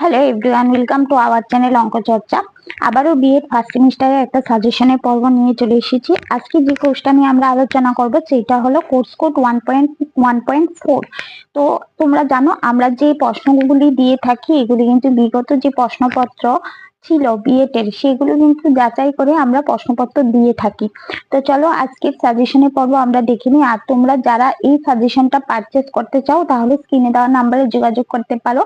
Hello everyone welcome to our channel অঙ্ক চর্চা আবারও বিএড ফার্স্ট সেমিস্টারের একটা সাজেশনের পর্ব নিয়ে চলে এসেছি। আজকে যে কোর্সটা নিয়ে আমরা আলোচনা করব, সেটা হলো course code one point one point four তো তোমরা জানো, আমরা যে প্রশ্নগুলি দিয়ে থাকি, এগুলি কিন্তু বিগত যে প্রশ্নপত্র ছিল বিএটের সেগুলো কিন্তু যাচাই করে আমরা প্রশ্নপত্র দিয়ে থাকি। তো চলো আজকের সাজেশনের পর্ব আমরা দেখে নিই। আর তোমরা যারা এই সাজেশনটা পারচেস করতে চাও, তাহলে স্ক্রিনে দেওয়া নাম্বারে যোগাযোগ করতে পারো।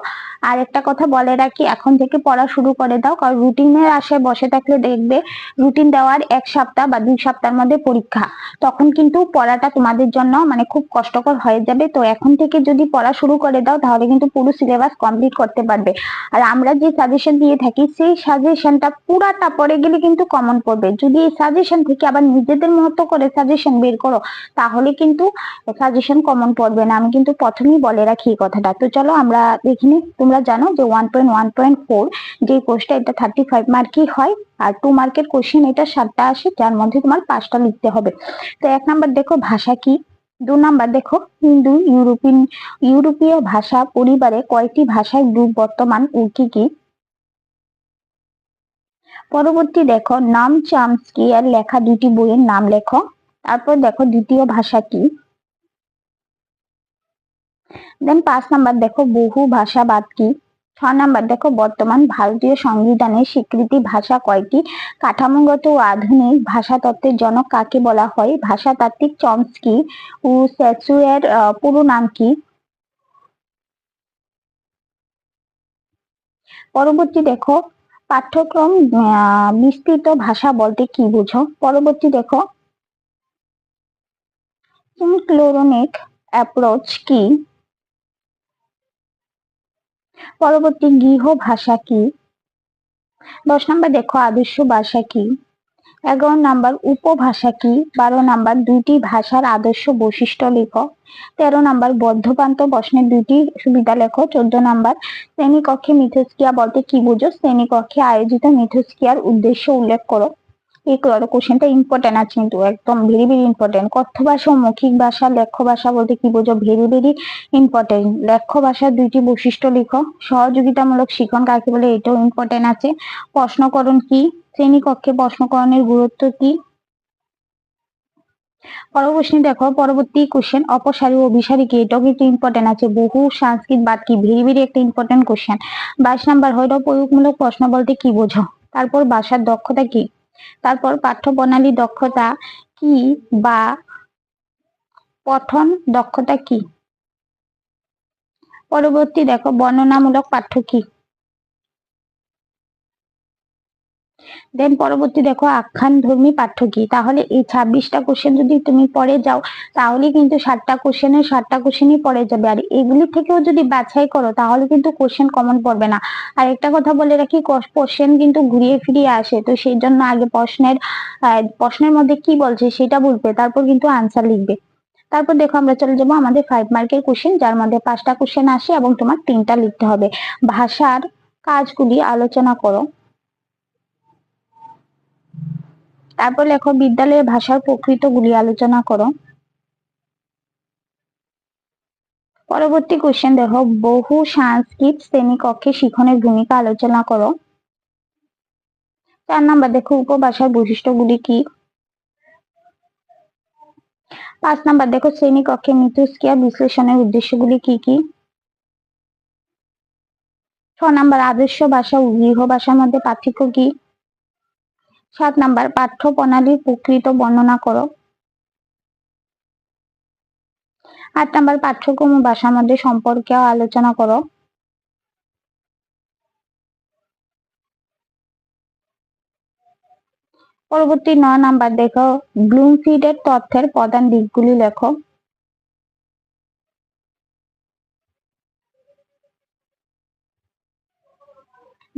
আর একটা কথা বলে রাখি, এখন থেকে পড়া শুরু করে দাও, কারণ রুটিনের আশায় বসে থাকলে দেখবে রুটিন দেওয়ার এক সপ্তাহ বা দুই সপ্তাহের মধ্যে পরীক্ষা। তখন কিন্তু পড়াটা তোমাদের জন্য মানে খুব কষ্টকর হয়ে যাবে। তো এখন থেকে যদি পড়া শুরু করে দাও, তাহলে কিন্তু পুরো সিলেবাস কমপ্লিট করতে পারবে। আর আমরা যে সাজেশন দিয়ে থাকি, সেই সাজেশনটা পুরাটা পড়ে গেলে কিন্তু কমন পড়বে। যদি এই সাজেশন থেকে আবার নিজেদের মতো করে সাজেশন বের করো, তাহলে কিন্তু সাজেশন কমন পড়বে না। আমি কিন্তু প্রথমেই বলে রাখি এই কথাটা। তো চলো আমরা দেখিনি তোমরা জানো যে one point one point four যে কোর্সটা এটা থার্টি ফাইভ মার্কই হয়। আর টু মার্কের কোশ্চেন এটা সাতটা আসে, যার মধ্যে তোমার পাঁচটা লিখতে হবে। তো এক নাম্বার দেখো, ভাষা কি? দু নাম্বার দেখো, হিন্দু, ইউরোপিয়ান, ইউরোপীয় ভাষা পরিবারে কয়টি ভাষায় গ্রুপ বর্তমান ও কি কি? পরবর্তী দেখো, নাম চামস্কি এর লেখা দুটি বইয়ের নাম লেখো। তারপর দেখো দ্বিতীয় ভাষা কি? দেন পাঁচ নাম্বার দেখো, বহু ভাষাবাদ কি? ছ নাম্বার দেখো, বর্তমান ভারতীয় সংবিধানের স্বীকৃতি ভাষা কয়টি? কাঠামোগত ও আধুনিক ভাষা তত্ত্বের জনক কাকে বলা হয়? ভাষাতাত্ত্বিক চমস্কি ও স্যাচুয়ের পুরো নাম কি? পরবর্তী দেখো পাঠ্যক্রম বিস্তৃত ভাষা বলতে কি বুঝো? পরবর্তী দেখো। ক্লোরোনিক অ্যাপ্রোচ কি? পরবর্তী গৃহ ভাষা কি? দশ নম্বর দেখো, আদর্শ ভাষা কি? এগারো নাম্বার উপভাষা কি? বারো নাম্বার দুইটি ভাষার আদর্শ বৈশিষ্ট্য লেখো। তেরো নাম্বার বদ্ধপান্ত প্রশ্নের দুইটি সুবিধা লেখো। চোদ্দ নাম্বার শ্রেণীকক্ষে মিথস্ক্রিয়া বলতে কি বুঝো? শ্রেণীকক্ষে আয়োজিত মিথস্ক্রিয়ার উদ্দেশ্য উল্লেখ করো। এই কোশ্চেনটা ইম্পর্টেন্ট আছে কিন্তু, একদম ভেরি ভেরি ইম্পর্টেন্ট কথ্য ভাষা মৌখিক ভাষা, লেখ্য ভাষা বলতে কি বোঝো? ভেরি ভেরি ইম্পর্টেন্ট লেখ্য ভাষার দুইটি বৈশিষ্ট্য লিখো। সহযোগিতামূলক শিখন কাকে বলে? এটাও ইম্পর্টেন্ট আছে। প্রশ্নকরণ কি? শ্রেণীকক্ষে প্রশ্নকরণের গুরুত্ব কি? পরবর্তী দেখো, পরবর্তী কোশ্চেন অপসারী ও অভিসারী কি? এটাও কিন্তু ইম্পর্টেন্ট আছে। বহু সংস্কৃত বাদ কি? ভেরি ভেরি একটা ইম্পর্টেন্ট কোশ্চেন বাইশ নাম্বার হয়তো প্রয়োগমূলক প্রশ্ন বলতে কি বোঝো? তারপর ভাষার দক্ষতা কি? তারপর পাঠ্য প্রণালী দক্ষতা কি বা পঠন দক্ষতা কি? পরবর্তী দেখো, বর্ণনামূলক পাঠ্য কি? দেন পরবর্তী দেখো, আখ্যান ধর্মী পাঠ্য কি? তাহলে এই ছাব্বিশটা কোশ্চেন যদি তুমি পড়ে যাও, তাহলে কিন্তু ষাটটা কোশ্চেনের ষাটটা কোশ্চেনই পড়ে যাবে। আর এগুলি থেকেও যদি বাছাই করো, তাহলে কিন্তু কোশ্চেন কমন পড়বে না। আর একটা কথা বলে রাখি কোশ্চেন কিন্তু ঘুরিয়ে ফিরিয়ে আসে। তো সেই জন্য আগে প্রশ্নের প্রশ্নের মধ্যে কি বলছে সেটা বুঝবে, তারপর কিন্তু আনসার লিখবে। তারপর দেখো আমরা চলে যাব আমাদের ফাইভ মার্কের কোশ্চেন যার মধ্যে পাঁচটা কোশ্চেন আসে এবং তোমার তিনটা লিখতে হবে। ভাষার কাজগুলি আলোচনা করো। তারপর লেখো, বিদ্যালয়ের ভাষার প্রকৃত গুলি আলোচনা করো। পরবর্তী কোশ্চেন দেখো, বহু সংস্কৃত শ্রেণীকক্ষে শিখনের ভূমিকা আলোচনা করো। চার নাম্বার দেখো, উপভাষার বৈশিষ্ট্যগুলি কি? পাঁচ নাম্বার দেখো, শ্রেণীকক্ষে মিথস্ক্রিয়া বিশ্লেষণের উদ্দেশ্যগুলি কি কি? ছ নাম্বার, আদর্শ ভাষা ও গৃহ ভাষার মধ্যে পার্থক্য কি? সাত নাম্বার পাঠ্য প্রণালীর প্রকৃত বর্ণনা করো। আট নাম্বার, পাঠ্যক্রম ও ভাষার মধ্যে সম্পর্কে আলোচনা করো। পরবর্তী নয় নাম্বার, দেখো, ব্লুমফিডের তথ্যের প্রধান দিকগুলি লেখো।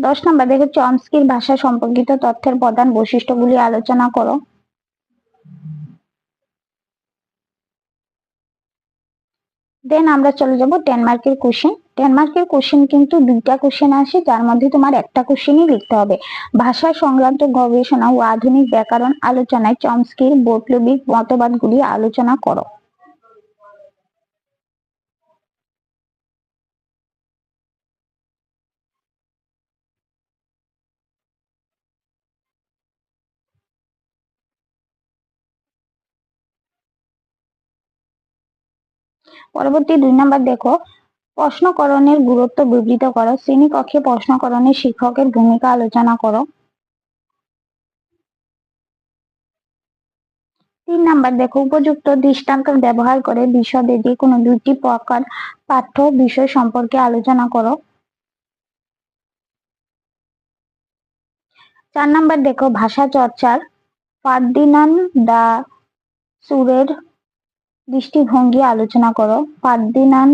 দশ নম্বর, দেখো চমস্কির ভাষা সম্পর্কিত তথ্যের প্রধান বৈশিষ্ট্যগুলি আলোচনা করো। দেন আমরা চলে যাব ডেনমার্কের কোশ্চেন টেন মার্কের কোশ্চেন কিন্তু দুইটা কোশ্চেন আসে, যার মধ্যে তোমার একটা কোশ্চেনই লিখতে হবে। ভাষা সংক্রান্ত গবেষণা ও আধুনিক ব্যাকরণ আলোচনায় চমস্কির বৈপ্লবিক মতবাদগুলি আলোচনা করো। পরবর্তী দুই নাম্বার দেখো, প্রশ্নকরণের গুরুত্ব বিবৃত করো। শ্রেণীকক্ষে প্রশ্নকরণের শিক্ষকের ভূমিকা আলোচনা করো। তিন নাম্বার দেখো, উপযুক্ত দৃষ্টান্ত ব্যবহার করে বিশদে যে কোনো দুইটি প্রকার পাঠ্য বিষয় সম্পর্কে আলোচনা করো। চার নাম্বার দেখো, ভাষা চর্চার ফার্দিনান দা সুরের দৃষ্টিভঙ্গি আলোচনা করো। ফার্দিনান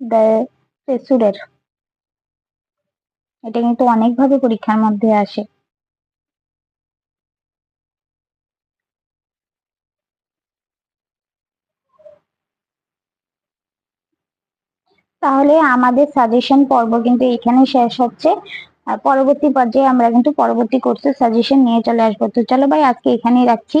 দ্য সেসুরের। এটা কিন্তু অনেকভাবে পরীক্ষার মধ্যে আসে। তাহলে আমাদের সাজেশন পর্ব কিন্তু এখানে শেষ হচ্ছে। পরবর্তী পর্যায়ে আমরা কিন্তু পরবর্তী কোর্সের সাজেশন নিয়ে চলে আসব। তো চলো ভাই, আজকে এখানেই রাখছি।